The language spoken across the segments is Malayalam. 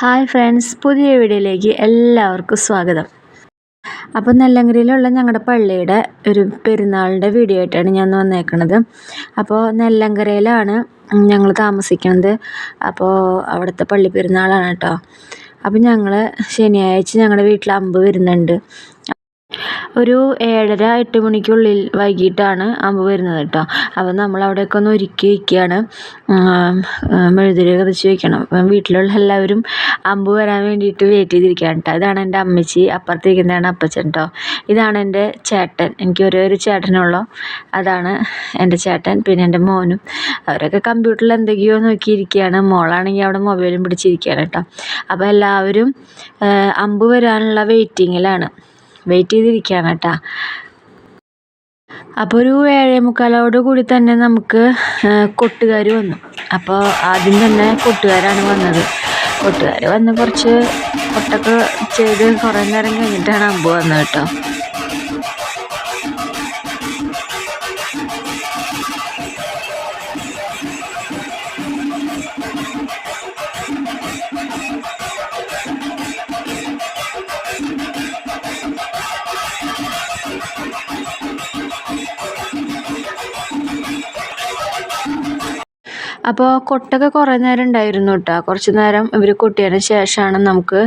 ഹായ് ഫ്രണ്ട്സ് പുതിയ വീഡിയോയിലേക്ക് എല്ലാവർക്കും സ്വാഗതം. അപ്പോൾ നെല്ലങ്കരയിലുള്ള ഞങ്ങളുടെ പള്ളിയുടെ ഒരു പെരുന്നാളിന്റെ വീഡിയോ ആയിട്ടാണ് ഞാൻ വന്നേക്കണത്. അപ്പോൾ നെല്ലങ്കരയിലാണ് ഞങ്ങൾ താമസിക്കുന്നത് അപ്പോൾ അവിടുത്തെ പള്ളി പെരുന്നാളാണ് കേട്ടോ. അപ്പോൾ ഞങ്ങൾ ശനിയാഴ്ച ഞങ്ങളുടെ വീട്ടിൽ അമ്പ് വരുന്നുണ്ട്. ഒരു ഏഴര എട്ട് മണിക്കുള്ളിൽ വൈകിട്ടാണ് അമ്പ് വരുന്നത് കേട്ടോ. അപ്പോൾ നമ്മൾ അവിടെയൊക്കെ ഒന്ന് ഒരുക്കി വയ്ക്കുകയാണ് മെഴുതിരി കത്തിച്ച് വയ്ക്കണം വീട്ടിലുള്ള എല്ലാവരും അമ്പ് വരാൻ വേണ്ടിയിട്ട് വെയിറ്റ് ചെയ്തിരിക്കുകയാണ് കേട്ടോ. ഇതാണ് എന്റെ അമ്മച്ചി അപ്പുറത്തിരിക്കുന്നതാണ് അപ്പച്ചൻ കേട്ടോ. ഇതാണ് എന്റെ ചേട്ടൻ. എനിക്ക് ഒരേ ഒരു ചേട്ടനുള്ളൂ. അതാണ് എന്റെ ചേട്ടൻ പിന്നെ എന്റെ മോനും. അവരൊക്കെ കമ്പ്യൂട്ടറിൽ എന്തൊക്കെയോ നോക്കിയിരിക്കുകയാണ്. മോളാണെങ്കിൽ അവിടെ മൊബൈലും പിടിച്ചിരിക്കുകയാണ് കേട്ടോ. അപ്പോൾ എല്ലാവരും അമ്പ് വരാനുള്ള വെയിറ്റിങ്ങിലാണ് വെയിറ്റ് ചെയ്തിരിക്കുകയാണ് കേട്ടോ. അപ്പോൾ ഒരു ഏഴേ മുക്കാലോട് കൂടി തന്നെ നമുക്ക് കൊട്ടുകാർ വന്നു. അപ്പോൾ ആദ്യം തന്നെ കൊട്ടുകാരാണ് വന്നത്. കൊട്ടുകാർ വന്ന് കുറച്ച് കൊട്ടൊക്കെ ചെയ്ത് കുറേ നേരം കഴിഞ്ഞിട്ടാണ് അമ്പ് വന്നത് കേട്ടോ. അപ്പോൾ കൊട്ടൊക്കെ കുറേ നേരം ഉണ്ടായിരുന്നു കേട്ടോ കുറച്ച് നേരം ഇവർ കൊട്ടിയതിന് ശേഷമാണ് നമുക്ക്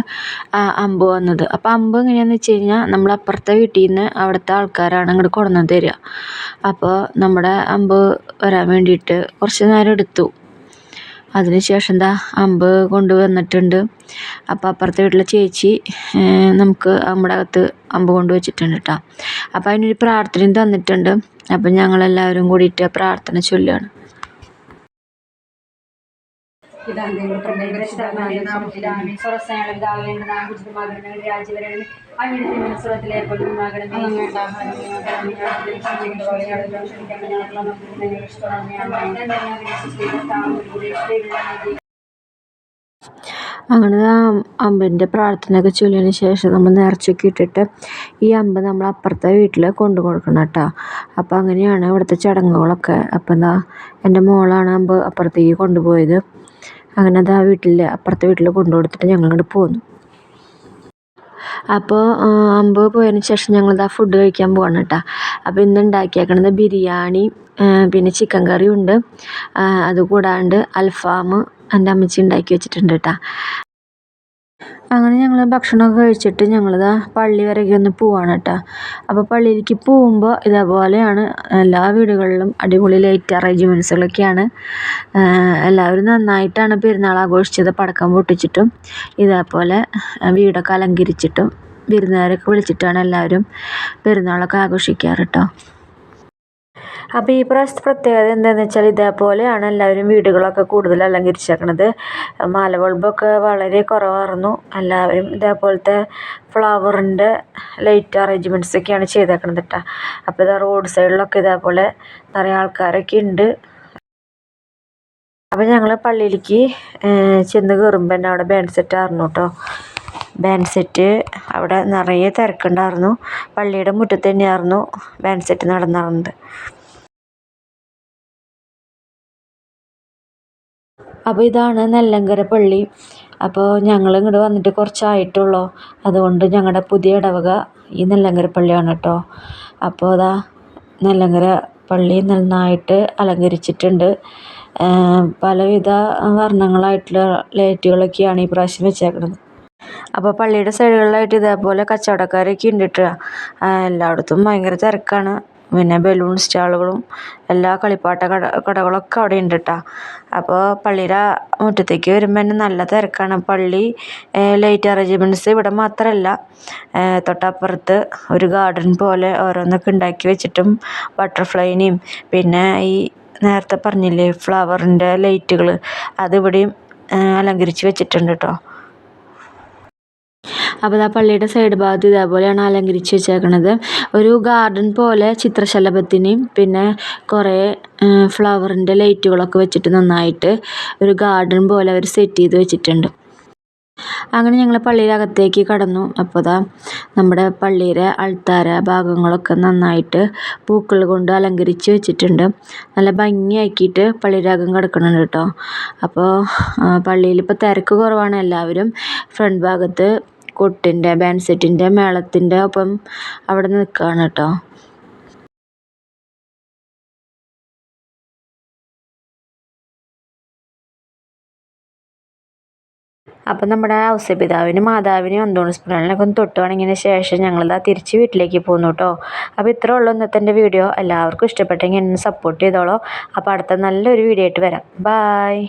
അമ്പ് വന്നത്. അപ്പോൾ അമ്പ് എങ്ങനെയാണെന്ന് വെച്ച് കഴിഞ്ഞാൽ നമ്മൾ അപ്പുറത്തെ വീട്ടിൽ നിന്ന് അവിടുത്തെ ആൾക്കാരാണ് ഇങ്ങോട്ട് കൊണ്ടുവന്ന് തരിക അപ്പോൾ നമ്മുടെ അമ്പ് വരാൻ വേണ്ടിയിട്ട് കുറച്ച് നേരം എടുത്തു. അതിന് ശേഷം എന്താ അമ്പ് കൊണ്ടുവന്നിട്ടുണ്ട് അപ്പോൾ അപ്പുറത്തെ വീട്ടിലെ ചേച്ചി നമുക്ക് നമ്മുടെ അകത്ത് അമ്പ് കൊണ്ടുവച്ചിട്ടുണ്ട് കേട്ടോ അപ്പോൾ അതിനൊരു പ്രാർത്ഥനയും തന്നിട്ടുണ്ട്. അപ്പം ഞങ്ങളെല്ലാവരും കൂടിയിട്ട് പ്രാർത്ഥന ചൊല്ലുകയാണ് അങ്ങനെ ആ അമ്പിന്റെ പ്രാർത്ഥനയൊക്കെ ചൊല്ലിയതിന് ശേഷം നമ്മൾ നേർച്ചയ്ക്ക് ഇട്ടിട്ട് ഈ അമ്പ് നമ്മൾ അപ്പുറത്തെ വീട്ടിൽ കൊണ്ടു കൊടുക്കണം കേട്ടോ. അപ്പോൾ അങ്ങനെയാണ് ഇവിടുത്തെ ചടങ്ങുകളൊക്കെ. അപ്പം എന്താ എന്റെ മോളാണ് അമ്പ് അപ്പുറത്തേക്ക് കൊണ്ടുപോയത്. അങ്ങനെ അത് ആ വീട്ടിൽ അപ്പുറത്തെ വീട്ടിൽ കൊണ്ടു കൊടുത്തിട്ട് ഞങ്ങൾ അങ്ങോട്ട് പോന്നു അപ്പോൾ അമ്പ് പോയതിന് ശേഷം ഞങ്ങളിതാ ഫുഡ് കഴിക്കാൻ പോകണം കേട്ടോ അപ്പോൾ ഇന്ന് ഉണ്ടാക്കിയേക്കണത് ബിരിയാണി പിന്നെ ചിക്കൻ കറിയും ഉണ്ട്. അതുകൂടാണ്ട് അൽഫാം എന്റെ അമ്മച്ചി ഉണ്ടാക്കി വെച്ചിട്ടുണ്ട് കേട്ടോ അങ്ങനെ ഞങ്ങൾ ഭക്ഷണമൊക്കെ കഴിച്ചിട്ട് ഞങ്ങളിതാ പള്ളി വരെയൊക്കെ ഒന്ന് പോവാണ് കേട്ടോ. അപ്പോൾ പള്ളിയിലേക്ക് പോകുമ്പോൾ ഇതേപോലെയാണ് എല്ലാ വീടുകളിലും അടിപൊളി ലൈറ്റ് അറേഞ്ച്മെന്റ്സുകളൊക്കെയാണ് എല്ലാവരും നന്നായിട്ടാണ് പെരുന്നാൾ ആഘോഷിച്ചത്. പടക്കം പൊട്ടിച്ചിട്ടും ഇതേപോലെ വീടൊക്കെ അലങ്കരിച്ചിട്ടും വിരുന്നുകാരൊക്കെ വിളിച്ചിട്ടാണ് എല്ലാവരും പെരുന്നാളൊക്കെ ആഘോഷിക്കാറ് കേട്ടോ. അപ്പോൾ ഈ പ്രാവശ്യത്തെ പ്രത്യേകത എന്താണെന്ന് വെച്ചാൽ ഇതേപോലെയാണ് എല്ലാവരും വീടുകളൊക്കെ കൂടുതൽ അലങ്കരിച്ചേക്കണത്. മാല ബൾബൊക്കെ വളരെ കുറവായിരുന്നു. എല്ലാവരും ഇതേപോലത്തെ ഫ്ലവറിന്റെ ലൈറ്റ് അറേഞ്ച്മെന്റ്സ് ഒക്കെയാണ് ചെയ്തേക്കണത് കേട്ടോ അപ്പോൾ ഇതാ റോഡ് സൈഡിലൊക്കെ ഇതേപോലെ നിറയെ ആൾക്കാരൊക്കെ ഉണ്ട് അപ്പോൾ ഞങ്ങൾ പള്ളിയിലേക്ക് ചെന്ന് കയറുമ്പോൾ തന്നെ അവിടെ ബാൻഡ് സെറ്റ് ആയിരുന്നു കേട്ടോ ബാൻഡ് സെറ്റ് അവിടെ നിറയെ തിരക്കുണ്ടായിരുന്നു. പള്ളിയുടെ മുറ്റത്ത് തന്നെയായിരുന്നു ബാൻഡ് സെറ്റ് നടന്നിരുന്നത് അപ്പോൾ ഇതാണ് നെല്ലങ്കര പള്ളി. അപ്പോൾ ഞങ്ങൾ ഇങ്ങോട്ട് വന്നിട്ട് കുറച്ചായിട്ടുള്ളൂ. അതുകൊണ്ട് ഞങ്ങളുടെ പുതിയ ഇടവക ഈ നെല്ലങ്കര പള്ളിയാണ് കേട്ടോ അപ്പോൾ അതാ നെല്ലങ്കര പള്ളി നന്നായിട്ട് അലങ്കരിച്ചിട്ടുണ്ട്. പലവിധ വർണങ്ങളായിട്ടുള്ള ലൈറ്റുകളൊക്കെയാണ് ഈ പ്രാവശ്യം വെച്ചേക്കുന്നത് അപ്പോൾ പള്ളിയുടെ സൈഡുകളിലായിട്ട് ഇതേപോലെ കച്ചവടക്കാരൊക്കെ ഉണ്ട് കേട്ടോ എല്ലായിടത്തും ഭയങ്കര തിരക്കാണ്. പിന്നെ ബലൂൺ സ്റ്റാളുകളും എല്ലാ കളിപ്പാട്ട കട കടകളൊക്കെ അവിടെ ഉണ്ട് കേട്ടോ അപ്പോൾ പള്ളിയുടെ മുറ്റത്തേക്ക് വരുമ്പോൾ തന്നെ നല്ല തിരക്കാണ്. പള്ളി ലൈറ്റ് അറേഞ്ച്മെന്റ്സ് ഇവിടെ മാത്രമല്ല തൊട്ടപ്പുറത്ത് ഒരു ഗാർഡൻ പോലെ ഓരോന്നൊക്കെ ഉണ്ടാക്കി വെച്ചിട്ടും ബട്ടർഫ്ലൈനെയും പിന്നെ ഈ നേരത്തെ പറഞ്ഞില്ലേ ഫ്ലവറിന്റെ ലൈറ്റുകൾ അതിവിടെയും അലങ്കരിച്ച് വെച്ചിട്ടുണ്ട് കേട്ടോ അപ്പോൾ ആ പള്ളിയുടെ സൈഡ് ഭാഗത്ത് ഇതേപോലെയാണ് അലങ്കരിച്ച് വെച്ചേക്കണത്. ഒരു ഗാർഡൻ പോലെ ചിത്രശലഭത്തിനെയും പിന്നെ കുറേ ഫ്ലവറിന്റെ ലൈറ്റുകളൊക്കെ വെച്ചിട്ട് നന്നായിട്ട് ഒരു ഗാർഡൻ പോലെ അവർ സെറ്റ് ചെയ്ത് വെച്ചിട്ടുണ്ട്. അങ്ങനെ ഞങ്ങൾ പള്ളിയിലകത്തേക്ക് കടന്നു. അപ്പോൾ ദാ നമ്മുടെ പള്ളിയിലെ അൾത്താര ഭാഗങ്ങളൊക്കെ നന്നായിട്ട് പൂക്കൾ കൊണ്ട് അലങ്കരിച്ച് വെച്ചിട്ടുണ്ട്. നല്ല ഭംഗിയാക്കിയിട്ട് പള്ളിയിലകം കിടക്കുന്നുണ്ട് കേട്ടോ. അപ്പോൾ പള്ളിയിൽ ഇപ്പോൾ തിരക്ക് കുറവാണ്. എല്ലാവരും ഫ്രണ്ട് ഭാഗത്ത് കൊട്ടിന്റെ ബാൻഡ് സെറ്റിന്റെ മേളത്തിന്റെ ഒപ്പം അവിടെ നിൽക്കുകയാണ് കേട്ടോ. അപ്പം നമ്മുടെ ഔസപിതാവിനും മാതാവിനും അന്തോണിസ് പുരാണിനൊക്കെ ഒന്ന് തൊട്ട് ശേഷം ഞങ്ങളിതാ തിരിച്ച് വീട്ടിലേക്ക് പോന്നു കേട്ടോ. അപ്പോൾ ഇത്ര ഉള്ളൂ ഇന്നത്തെ എന്റെ വീഡിയോ. എല്ലാവർക്കും ഇഷ്ടപ്പെട്ടെങ്കിൽ എന്നെ സപ്പോർട്ട് ചെയ്തോളൂ. അപ്പോൾ അടുത്ത നല്ലൊരു വീഡിയോ ആയിട്ട് വരാം. ബായ്